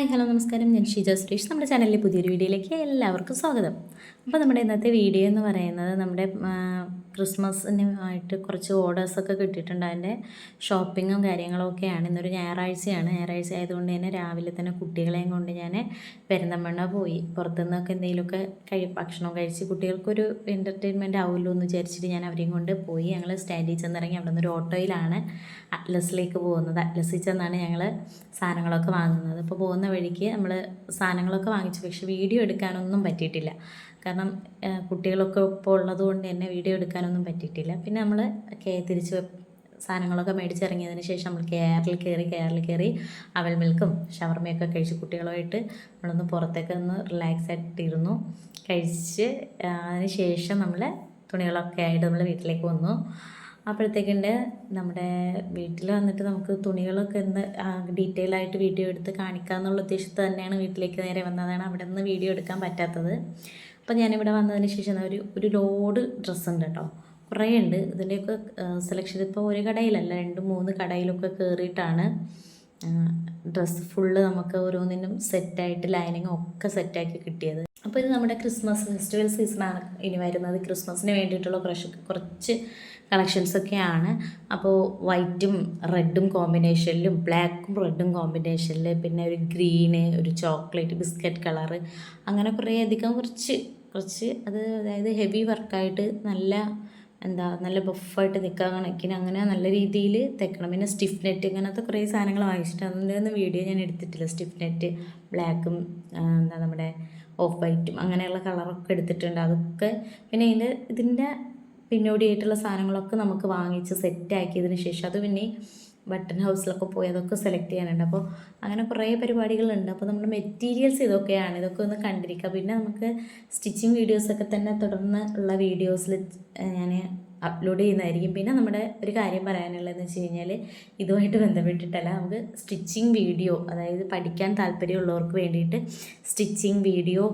Hi hello നമസ്കാരം. ഞാൻ ഷീജ സുരേഷ്. നമ്മുടെ ചാനലിലെ പുതിയൊരു വീഡിയോയിലേക്ക് എല്ലാവർക്കും സ്വാഗതം. അപ്പോൾ നമ്മുടെ ഇന്നത്തെ വീഡിയോ എന്ന് പറയുന്നത് നമ്മുടെ ക്രിസ്മസിന് ആയിട്ട് കുറച്ച് ഓർഡേഴ്സൊക്കെ കിട്ടിയിട്ടുണ്ട്. അതിന്റെ ഷോപ്പിങ്ങും കാര്യങ്ങളും ഒക്കെയാണ്. ഇന്നൊരു ഞായറാഴ്ചയാണ്. ഞായറാഴ്ച ആയതുകൊണ്ട് തന്നെ രാവിലെ തന്നെ കുട്ടികളെയും കൊണ്ട് ഞാൻ പെരുന്തമണ്ണ പോയി. പുറത്തുനിന്നൊക്കെ എന്തെങ്കിലുമൊക്കെ കഴി ഭക്ഷണം കഴിച്ച് കുട്ടികൾക്കൊരു എന്റർടൈൻമെന്റ് ആവുമല്ലോ എന്ന് വിചാരിച്ചിട്ട് ഞാൻ അവരെയും കൊണ്ട് പോയി. ഞങ്ങൾ സ്റ്റാൻഡിൽ ചെന്നിറങ്ങി അവിടെ നിന്ന് ഒരു ഓട്ടോയിലാണ് അറ്റ്ലസിലേക്ക് പോകുന്നത്. അറ്റ്ലസിൽ ചെന്നാണ് ഞങ്ങൾ സാധനങ്ങളൊക്കെ വാങ്ങുന്നത്. അപ്പോൾ പോകുന്ന വഴിക്ക് നമ്മൾ സാധനങ്ങളൊക്കെ വാങ്ങിച്ചു. പക്ഷേ വീഡിയോ എടുക്കാനൊന്നും പറ്റിയിട്ടില്ല. കാരണം കുട്ടികളൊക്കെ ഇപ്പോൾ ഉള്ളത് കൊണ്ട് തന്നെ വീഡിയോ എടുക്കാനൊന്നും പറ്റിയിട്ടില്ല. പിന്നെ നമ്മൾ കേ തിരിച്ച് സാധനങ്ങളൊക്കെ മേടിച്ചിറങ്ങിയതിന് ശേഷം നമ്മൾ കെയറിൽ കയറി കെയറിൽ കയറി അവൽ മിൽക്കും ഷവർമയൊക്കെ കഴിച്ച് കുട്ടികളുമായിട്ട് നമ്മളൊന്ന് പുറത്തേക്ക് ഒന്ന് റിലാക്സ് ആയിട്ടിരുന്നു കഴിച്ച് അതിന് ശേഷം നമ്മൾ തുണികളൊക്കെ ആയിട്ട് നമ്മൾ വീട്ടിലേക്ക് വന്നു. അപ്പോഴത്തേക്കുണ്ട് നമ്മുടെ വീട്ടിൽ വന്നിട്ട് നമുക്ക് തുണികളൊക്കെ ഒന്ന് ഡീറ്റെയിൽ ആയിട്ട് വീഡിയോ എടുത്ത് കാണിക്കുക എന്നുള്ള ഉദ്ദേശത്ത് തന്നെയാണ് വീട്ടിലേക്ക് നേരെ വന്നതാണ്. അവിടെ നിന്ന് വീഡിയോ എടുക്കാൻ പറ്റാത്തത്. അപ്പോൾ ഞാനിവിടെ വന്നതിന് ശേഷം ഒരു ഒരു ലോഡ് ഡ്രസ്സ് ഉണ്ട് കേട്ടോ. കുറേ ഉണ്ട്. ഇതിന്റെയൊക്കെ സെലക്ഷൻ ഇപ്പോൾ ഒരു കടയിലല്ല രണ്ട് മൂന്ന് കടയിലൊക്കെ കയറിയിട്ടാണ് ഡ്രസ്സ് ഫുള്ള് നമുക്ക് ഓരോന്നിനും സെറ്റായിട്ട് ലൈനിങ് ഒക്കെ സെറ്റാക്കി കിട്ടിയത്. അപ്പോൾ ഇത് നമ്മുടെ ക്രിസ്മസ് ഫെസ്റ്റിവൽ സീസണാണ് ഇനി വരുന്നത് ക്രിസ്മസിന് വേണ്ടിയിട്ടുള്ള കുറച്ച് കുറച്ച് കളക്ഷൻസ് ഒക്കെയാണ്. അപ്പോൾ വൈറ്റും റെഡും കോമ്പിനേഷനിലും ബ്ലാക്കും റെഡും കോമ്പിനേഷനിൽ പിന്നെ ഒരു ഗ്രീന് ഒരു ചോക്ലേറ്റ് ബിസ്ക്കറ്റ് കളറ് അങ്ങനെ കുറേ അധികം കുറച്ച് കുറച്ച് അത് അതായത് ഹെവി വർക്കായിട്ട് നല്ല എന്താ നല്ല ബഫായിട്ട് നിൽക്കാൻ കണക്കിന് അങ്ങനെ നല്ല രീതിയിൽ തെക്കണം. പിന്നെ സ്റ്റിഫ് നെറ്റ് ഇങ്ങനത്തെ കുറേ സാധനങ്ങൾ വാങ്ങിച്ചിട്ട് അതിന്റെ വീഡിയോ ഞാൻ എടുത്തിട്ടില്ല. സ്റ്റിഫ് നെറ്റ് ബ്ലാക്കും എന്താ നമ്മുടെ ഓഫ് വൈറ്റും അങ്ങനെയുള്ള കളറൊക്കെ എടുത്തിട്ടുണ്ട്. അതൊക്കെ പിന്നെ ഇതിന്റെ പിന്നോടിയായിട്ടുള്ള സാധനങ്ങളൊക്കെ നമുക്ക് വാങ്ങിച്ച് സെറ്റ് ആക്കിയതിന് ശേഷം അത് പിന്നെ ബട്ടൺ ഹൗസിലൊക്കെ പോയി അതൊക്കെ സെലക്ട് ചെയ്യാനുണ്ട്. അപ്പോൾ അങ്ങനെ കുറേ പരിപാടികളുണ്ട്. അപ്പോൾ നമ്മുടെ മെറ്റീരിയൽസ് ഇതൊക്കെയാണ്. ഇതൊക്കെ ഒന്ന് കണ്ടിരിക്കുക പിന്നെ നമുക്ക് സ്റ്റിച്ചിങ് വീഡിയോസൊക്കെ തന്നെ തുടർന്ന് ഉള്ള വീഡിയോസിൽ ഞാൻ അപ്ലോഡ് ചെയ്യുന്നതായിരിക്കും. പിന്നെ നമ്മുടെ ഒരു കാര്യം പറയാനുള്ളതെന്ന് വെച്ച് കഴിഞ്ഞാൽ ഇതുമായിട്ട് ബന്ധപ്പെട്ടിട്ടല്ല നമുക്ക് സ്റ്റിച്ചിങ് വീഡിയോ അതായത് പഠിക്കാൻ താല്പര്യമുള്ളവർക്ക് വേണ്ടിയിട്ട് സ്റ്റിച്ചിങ് വീഡിയോ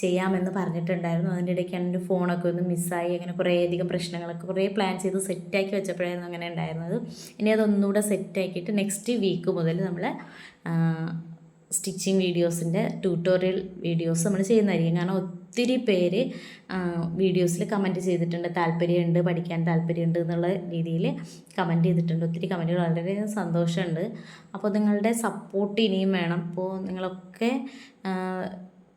ചെയ്യാമെന്ന് പറഞ്ഞിട്ടുണ്ടായിരുന്നു. അതിന്റെ ഇടയ്ക്കാണ് എന്റെ ഫോണൊക്കെ ഒന്ന് മിസ്സായി അങ്ങനെ കുറേയധികം പ്രശ്നങ്ങളൊക്കെ കുറേ പ്ലാൻ ചെയ്ത് സെറ്റാക്കി വെച്ചപ്പോഴായിരുന്നു അങ്ങനെ ഉണ്ടായിരുന്നത്. ഇനി അതൊന്നുകൂടെ സെറ്റാക്കിയിട്ട് നെക്സ്റ്റ് വീക്ക് മുതൽ നമ്മൾ സ്റ്റിച്ചിങ് വീഡിയോസിന്റെ ട്യൂട്ടോറിയൽ വീഡിയോസ് നമ്മൾ ചെയ്യുന്നതായിരിക്കും. കാരണം ഒത്തിരി പേര് വീഡിയോസിൽ കമന്റ് ചെയ്തിട്ടുണ്ട്. താല്പര്യമുണ്ട് പഠിക്കാൻ താല്പര്യമുണ്ട് എന്നുള്ള രീതിയിൽ കമന്റ് ചെയ്തിട്ടുണ്ട്. ഒത്തിരി കമന്റുകൾ. വളരെ സന്തോഷമുണ്ട്. അപ്പോൾ നിങ്ങളുടെ സപ്പോർട്ട് ഇനിയും വേണം. അപ്പോൾ നിങ്ങളൊക്കെ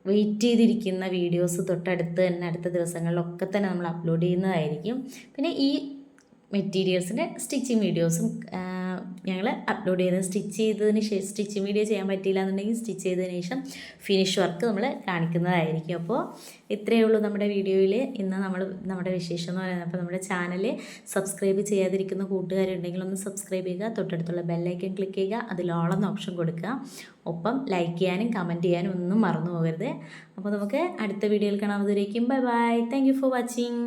വെയിറ്റ് ചെയ്തിരിക്കുന്ന വീഡിയോസ് തൊട്ടടുത്ത് തന്നെ അടുത്ത ദിവസങ്ങളിലൊക്കെ തന്നെ നമ്മൾ അപ്ലോഡ് ചെയ്യുന്നതായിരിക്കും. പിന്നെ ഈ മെറ്റീരിയൽസിന്റെ സ്റ്റിച്ചിങ് വീഡിയോസും ഞങ്ങൾ അപ്ലോഡ് ചെയ്ത് സ്റ്റിച്ച് ചെയ്തതിന് ശേഷം സ്റ്റിച്ച് വീഡിയോ ചെയ്യാൻ പറ്റിയില്ല എന്നുണ്ടെങ്കിൽ സ്റ്റിച്ച് ചെയ്തതിന് ശേഷം ഫിനിഷ് വർക്ക് നമ്മൾ കാണിക്കുന്നതായിരിക്കും. അപ്പോൾ ഇത്രയേ ഉള്ളൂ നമ്മുടെ വീഡിയോയിൽ. ഇന്ന് നമ്മൾ നമ്മുടെ വിശേഷം എന്ന് പറയുന്നത് അപ്പോൾ നമ്മുടെ ചാനൽ സബ്സ്ക്രൈബ് ചെയ്യാതിരിക്കുന്ന കൂട്ടുകാരുണ്ടെങ്കിൽ ഒന്ന് സബ്സ്ക്രൈബ് ചെയ്യുക. തൊട്ടടുത്തുള്ള ബെല്ലൈക്കൻ ക്ലിക്ക് ചെയ്യുക. ഓളെന്ന ഓപ്ഷൻ കൊടുക്കുക. ഒപ്പം ലൈക്ക് ചെയ്യാനും കമന്റ് ചെയ്യാനും ഒന്നും മറന്നു പോകരുത്. അപ്പോൾ നമുക്ക് അടുത്ത വീഡിയോയിൽ കാണാവുന്നതിലേക്കും bye bye thank for watching